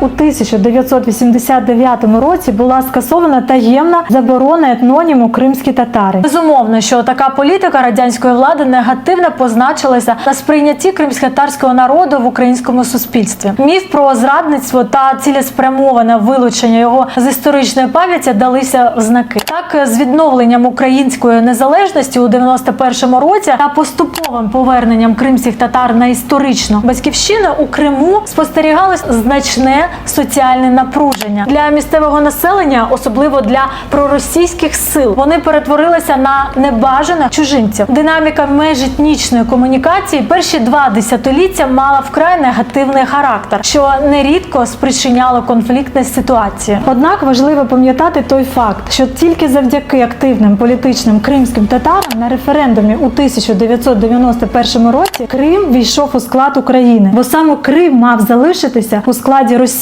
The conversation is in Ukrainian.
У 1989 році була скасована таємна заборона етноніму кримські татари. Безумовно, що така політика радянської влади негативно позначилася на сприйнятті кримськотарського народу в українському суспільстві. Міф про зрадництво та цілеспрямоване вилучення його з історичної пам'яті далися в знаки. Так, з відновленням української незалежності у 91-му році та поступовим поверненням кримських татар на історичну батьківщину у Криму спостерігалось значне соціальне напруження для місцевого населення, особливо для проросійських сил. Вони перетворилися на небажаних чужинців. Динаміка межетнічної комунікації перші два десятиліття мала вкрай негативний характер, що нерідко спричиняло конфліктні ситуації. Однак важливо пам'ятати той факт, що тільки завдяки активним політичним кримським татарам на референдумі у 1991 році Крим війшов у склад України, бо саме Крим мав залишитися у складі Росії.